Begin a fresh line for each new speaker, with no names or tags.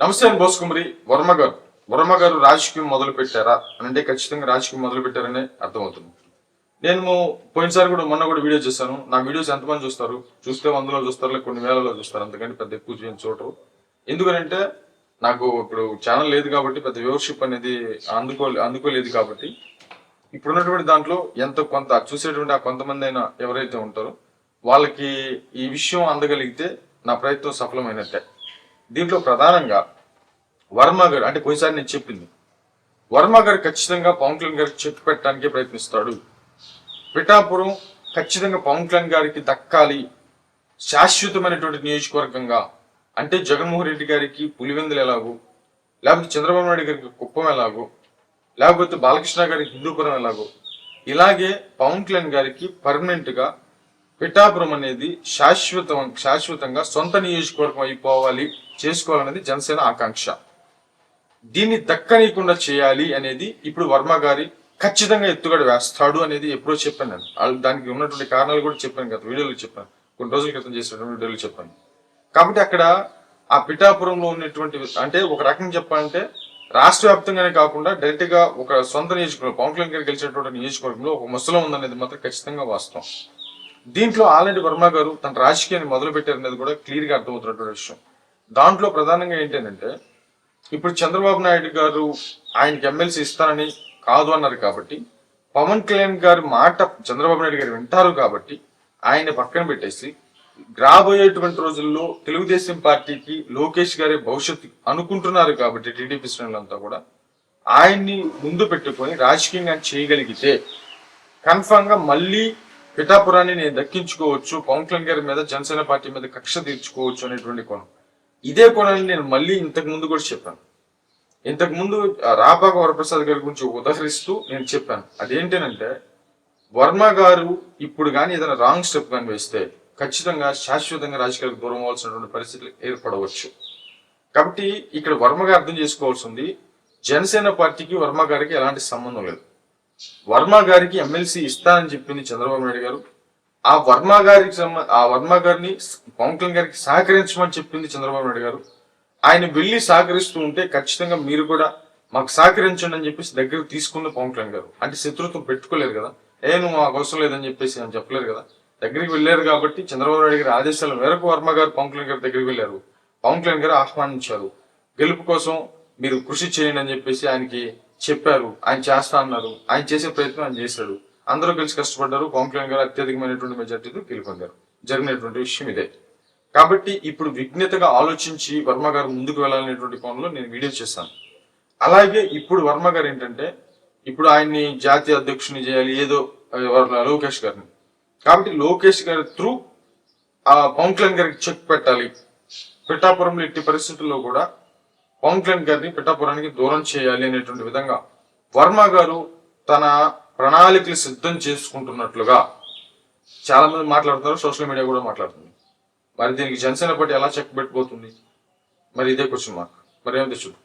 నమస్తే అని బోసుకుమరి. వర్మ గారు వర్మ గారు రాజకీయం మొదలు పెట్టారా అని అంటే ఖచ్చితంగా రాజకీయం మొదలు పెట్టారనే అర్థమవుతుంది. నేను పోయినసారి కూడా మొన్న కూడా వీడియో చేశాను. నా వీడియోస్ ఎంతమంది చూస్తారు? చూస్తే వందలో చూస్తారు లేదు కొన్ని వేలలో చూస్తారు. అంతకంటే పెద్ద ఎక్కువ చేయని చూడరు ఎందుకనంటే నాకు ఇప్పుడు ఛానల్ లేదు కాబట్టి పెద్ద వ్యూవర్షిప్ అనేది అందుకో అందుకోలేదు కాబట్టి ఇప్పుడున్నటువంటి దాంట్లో ఎంత కొంత చూసేటువంటి ఆ కొంతమంది అయినా ఎవరైతే ఉంటారో వాళ్ళకి ఈ విషయం అందగలిగితే నా ప్రయత్నం సఫలమైనట్టే. దీంట్లో ప్రధానంగా వర్మ గారు అంటే కొన్నిసారి నేను చెప్పింది. వర్మ గారు ఖచ్చితంగా పవన్ కళ్యాణ్ గారికి చెట్టు పెట్టడానికి ప్రయత్నిస్తాడు. పిఠాపురం ఖచ్చితంగా పవన్ కళ్యాణ్ గారికి దక్కాలి. శాశ్వతమైనటువంటి నియోజకవర్గంగా అంటే జగన్మోహన్ రెడ్డి గారికి పులివెందులు ఎలాగో లేకపోతే చంద్రబాబు నాయుడు గారికి కుప్పం ఎలాగో లేకపోతే బాలకృష్ణ గారికి హిందూపురం ఎలాగో ఇలాగే పవన్ కళ్యాణ్ గారికి పర్మనెంట్గా పిఠాపురం అనేది శాశ్వతం శాశ్వతంగా సొంత నియోజకవర్గం అయిపోవాలి చేసుకోవాలనేది జనసేన ఆకాంక్ష. దీన్ని దక్కనీయకుండా చేయాలి అనేది ఇప్పుడు వర్మ గారి ఖచ్చితంగా ఎత్తుగడ వేస్తాడు అనేది ఎప్పుడో చెప్పాను నేను. వాళ్ళు దానికి ఉన్నటువంటి కారణాలు కూడా చెప్పాను గత వీడియోలో చెప్పాను. కొన్ని రోజుల క్రితం చేసినటువంటి వీడియోలో చెప్పాను. కాబట్టి అక్కడ ఆ పిఠాపురంలో ఉన్నటువంటి అంటే ఒక రకంగా చెప్పాలంటే రాష్ట్ర వ్యాప్తంగానే కాకుండా డైరెక్ట్గా ఒక సొంత నియోజకవర్గం పవన్ కళ్యాణ్ గారు గెలిచినటువంటి నియోజకవర్గంలో ఒక ముసలం ఉందనేది మాత్రం ఖచ్చితంగా వాస్తవం. దీంట్లో ఆల్రెడీ వర్మ గారు తన రాజకీయాన్ని మొదలు పెట్టారనేది కూడా క్లియర్గా అర్థమవుతున్నటువంటి విషయం. దాంట్లో ప్రధానంగా ఏంటంటే ఇప్పుడు చంద్రబాబు నాయుడు గారు ఆయనకి ఎమ్మెల్సీ ఇస్తానని కాదు అన్నారు కాబట్టి పవన్ కళ్యాణ్ గారి మాట చంద్రబాబు నాయుడు గారు వింటారు కాబట్టి ఆయన పక్కన పెట్టేసి రాబోయేటువంటి రోజుల్లో తెలుగుదేశం పార్టీకి లోకేష్ గారి భవిష్యత్తు అనుకుంటున్నారు కాబట్టి టీడీపీ శ్రేణులంతా కూడా ఆయన్ని ముందు పెట్టుకొని రాజకీయంగా చేయగలిగితే కన్ఫామ్గా మళ్ళీ పిఠాపురాన్ని నేను దక్కించుకోవచ్చు పవన్ కళ్యాణ్ గారి మీద జనసేన పార్టీ మీద కక్ష తీర్చుకోవచ్చు అనేటువంటి కోణం. ఇదే కోణాన్ని నేను మళ్ళీ ఇంతకు ముందు కూడా చెప్పాను. ఇంతకు ముందు రాబాగ వరప్రసాద్ గారి గురించి ఉదహరిస్తూ నేను చెప్పాను. అదేంటనంటే వర్మ గారు ఇప్పుడు కానీ ఏదైనా రాంగ్ స్టెప్ కానీ వేస్తే ఖచ్చితంగా శాశ్వతంగా రాజకీయాలకు దూరం అవ్వాల్సినటువంటి పరిస్థితులు ఏర్పడవచ్చు. కాబట్టి ఇక్కడ వర్మ గారు అర్థం చేసుకోవాల్సింది జనసేన పార్టీకి వర్మ గారికి ఎలాంటి సంబంధం లేదు. వర్మ గారికి ఎమ్మెల్సీ ఇస్తానని చెప్పింది చంద్రబాబు నాయుడు గారు. ఆ వర్మ గారికి ఆ వర్మ గారిని పవన్ కళ్యాణ్ గారికి సహకరించమని చెప్పింది చంద్రబాబు నాయుడు గారు. ఆయన వెళ్ళి సహకరిస్తూ ఉంటే ఖచ్చితంగా మీరు కూడా మాకు సహకరించండి అని చెప్పేసి దగ్గర తీసుకున్న పవన్ కళ్యాణ్ గారు. అంటే శత్రుత్వం పెట్టుకోలేరు కదా. ఏ నువ్వు మాకు అవసరం లేదని చెప్పేసి అని చెప్పలేరు కదా. దగ్గరికి వెళ్ళారు కాబట్టి చంద్రబాబు నాయుడు గారి ఆదేశాల మేరకు వర్మ గారు పవన్ కళ్యాణ్ గారి దగ్గరికి వెళ్ళారు. పవన్ కళ్యాణ్ గారు ఆహ్వానించారు. గెలుపు కోసం మీరు కృషి చేయండి అని చెప్పేసి ఆయనకి చెప్పారు. ఆయన చేస్తా అన్నారు. ఆయన చేసే ప్రయత్నం ఆయన చేశాడు. అందరూ కలిసి కష్టపడ్డారు. పవన్ కళ్యాణ్ గారు అత్యధికమైనటువంటి మెజార్టీతో గెలుపొందారు. జరిగినటువంటి విషయం ఇదే. కాబట్టి ఇప్పుడు విఘ్నతగా ఆలోచించి వర్మ గారు ముందుకు వెళ్ళాలనేటువంటి కోణంలో నేను వీడియో చేశాను అలాగే ఇప్పుడు వర్మ గారు ఏంటంటే ఇప్పుడు ఆయన్ని జాతీయ అధ్యక్షుని చేయాలి ఏదో లోకేష్ గారిని. కాబట్టి లోకేష్ గారి త్రూ ఆ పవన్ కళ్యాణ్ గారికి చెక్ పెట్టాలి. పిఠాపురంలో ఇట్టి పరిస్థితుల్లో కూడా పవన్ కళ్యాణ్ గారిని పిఠాపురానికి దూరం చేయాలి అనేటువంటి విధంగా వర్మ గారు తన ప్రణాళికలు సిద్ధం చేసుకుంటున్నట్లుగా చాలా మంది మాట్లాడుతున్నారు. సోషల్ మీడియా కూడా మాట్లాడుతుంది. మరి దీనికి జనసేన పార్టీ ఎలా చెక్ పెట్టబోతుంది? మరి ఇదే క్వశ్చన్ మార్క్ మరి ఏమైతే చూడు